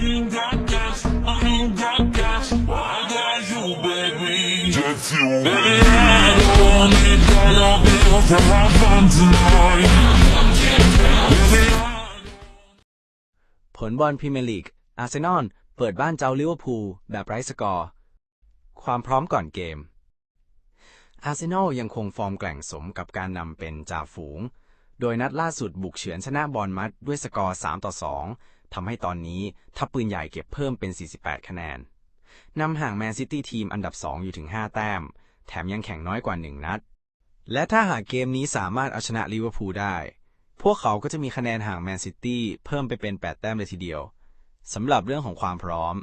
ain't got gas, I ain't got gas. Well, I got you, baby. Just you. Baby, I don't need dollar bills to have fun tonight. Baby, I ผลบอลพรีเมียร์ลีก อาร์เซนอล เปิดบ้านเจ้าลิเวอร์พูลแบบไร้สกอร์ ความพร้อมก่อนเกม อาร์เซนอลยังคงฟอร์มแกร่งสมกับการนำเป็นจ่าฝูง โดยนัดล่าสุดบุกเฉือนชนะบอลมัดด้วยสกอร์ 3 ต่อ 2 ทำให้ตอนนี้ทัพปืนใหญ่เก็บเพิ่มเป็น 48 คะแนนนำห่างแมนซิตี้ทีมอันดับ 2 อยู่ถึง 5 แต้ม แถมยังแข่งน้อยกว่า 1 นัด และถ้าหากเกมนี้สามารถเอาชนะลิเวอร์พูลได้ พวกเขาก็จะมีคะแนนห่างแมนซิตี้เพิ่มไปเป็น 8 แต้มเลยทีเดียวสำหรับเรื่องของความพร้อม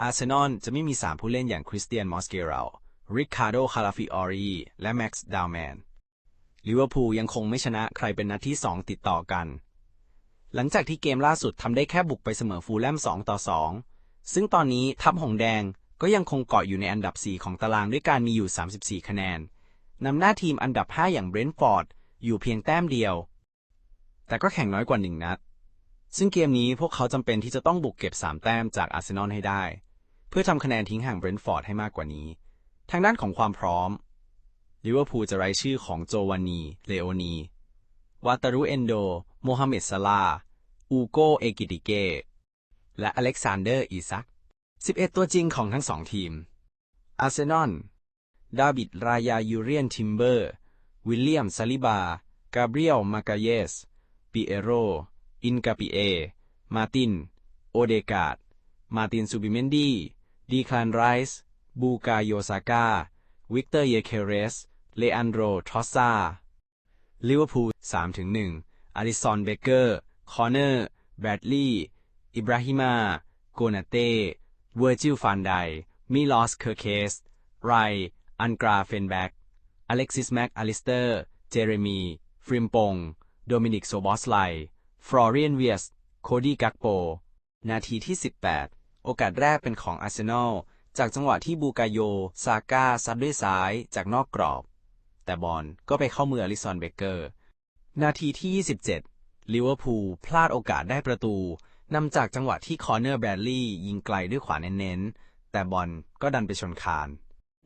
อาร์เซนอลจะไม่มี 3 ผู้เล่นอย่างคริสเตียนมอสเกเรลริคาร์โดคาราฟิออรีและแม็กซ์ดาวแมนลิเวอร์พูลยังคงไม่ชนะใครเป็นนัดที่ 2 ติดต่อกัน หลังจากที่เกมล่าสุดทำได้แค่บุกไปเสมอฟูลแลม2ต่อ 2 ซึ่งตอนนี้ทัพหงแดงก็ยังคงเกาะอยู่ในอันดับ 4 ของตารางด้วยการมีอยู่ 34 คะแนนนำหน้าทีมอันดับ 5 อย่างเบรนท์ฟอร์ดอยู่เพียงแต้มเดียว แต่ก็แข่งน้อยกว่าหนึ่งนัด ซึ่งเกมนี้พวกเขาจำเป็นที่จะต้องบุกเก็บ 3 แต้มจากอาร์เซนอลให้ได้ เพื่อทำคะแนนทิ้งห่างเบรนท์ฟอร์ดให้มากกว่านี้ ทางด้านของความพร้อมลิเวอร์พูลจะไร้ชื่อของโจวานี เลโอนี วาตารุเอนโด โมฮัมเหม็ดซาลา อูโกเอกิติเก และอเล็กซานเดอร์ อีซัก 11 ตัวจริงของทั้งสองทีม อาร์เซนอล ดาบิด รายายูเรียน ทิมเบอร์ วิลเลียม ซาลิบา กาเบรียล มากาเยส ปิเอโร อินกาปิเอ มาติน โอเดกาด มาติน ซูบิเมนดี ดีคลานไรส์ บูกาโยซาก้า วิกเตอร์ เยเคเรส เลอันโดรทอสซาลิเวอร์พูล3-1อาริสัน เบเกอร์ คอเนอร์ แบดลีย์อิบราฮิมาโกนาเต้เวอร์จิลฟานไดมิลอสเคอร์เคส ไร อันกราเฟนแบ็กอเล็กซิสแม็กอลิสเตอร์ เจเรมี ฟริมปง โดมินิกโซบอสไล ฟลอเรียนเวียส โคดี้กักโป นาทีที่ 18 โอกาสแรกเป็นของอาร์เซนอล จากจังหวะที่บูกาโย ซาก้า ซัดด้วยซ้ายจากนอกกรอบ แต่บอลก็ไปเข้ามืออลิซอนเบเกอร์ นาทีที่ 27 ลิเวอร์พูลพลาดโอกาสได้ประตูนำจากจังหวะที่คอร์เนอร์แบรดลีย์ยิงไกลด้วยขวาเน้นๆ แต่บอลก็ดันไปชนคาน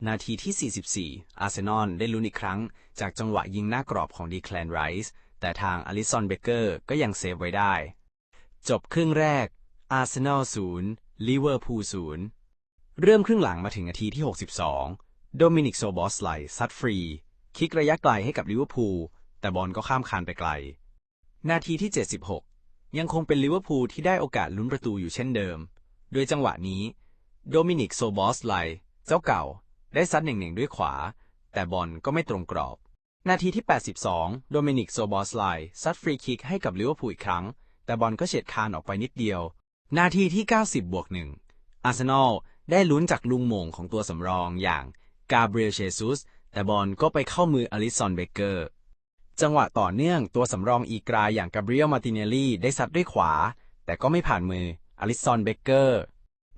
นาทีที่ 44 อาร์เซนอลได้ลุ้นอีกครั้ง จากจังหวะยิงหน้ากรอบของดีแคลนไรส์แต่ทางอลิซอนเบเกอร์ก็ยังเซฟไว้ได้ จบครึ่งแรก อาร์เซนอล0ลิเวอร์พูล0เริ่มครึ่งหลังมาถึงนาทีที่ 62 โดมินิกโซบอสไลซัดฟรี คิกระยะไกลให้กับลิเวอร์พูลแต่บอลก็ข้ามคานไปไกล นาทีที่ 76 ยังคงเป็นลิเวอร์พูลที่ได้โอกาสลุ้นประตูอยู่เช่นเดิม โดยจังหวะนี้ โดมินิกโซบอสไล เจ้าเก่า ได้ซัดหนึ่งๆด้วยขวา แต่บอลก็ไม่ตรงกรอบ นาทีที่ 82 โดมินิกโซบอสไลซัดฟรีคิกให้กับลิเวอร์พูลอีกครั้ง แต่บอลก็เฉียดคานออกไปนิดเดียว นาทีที่ 90บวกหนึ่งอาร์เซนอลได้ลุ้นจากลุงโหม่งของตัวสำรองอย่างกาเบรียลเชซุสแต่บอลก็ไปเข้ามืออลิซอนเบเกอร์ จังหวะต่อเนื่องตัวสำรองอีกรายอย่างกาเบรียลมาติเนลลี่ได้ซัดด้วยขวา แต่ก็ไม่ผ่านมืออลิซอนเบเกอร์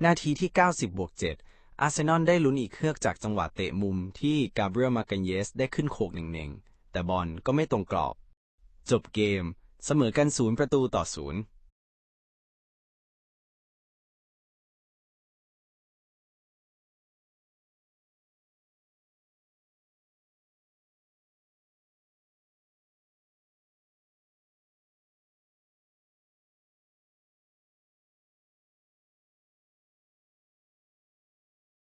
นาทีที่ 90บวก7อาร์เซนอลได้ลุ้นอีกเครือกจากจังหวะเตะมุมที่กาเบรียลมากันเยสได้ขึ้นโขกหนึ่งๆแต่บอลก็ไม่ตรงกรอบ จบเกม เสมอกันศูนย์ประตูต่อศูนย์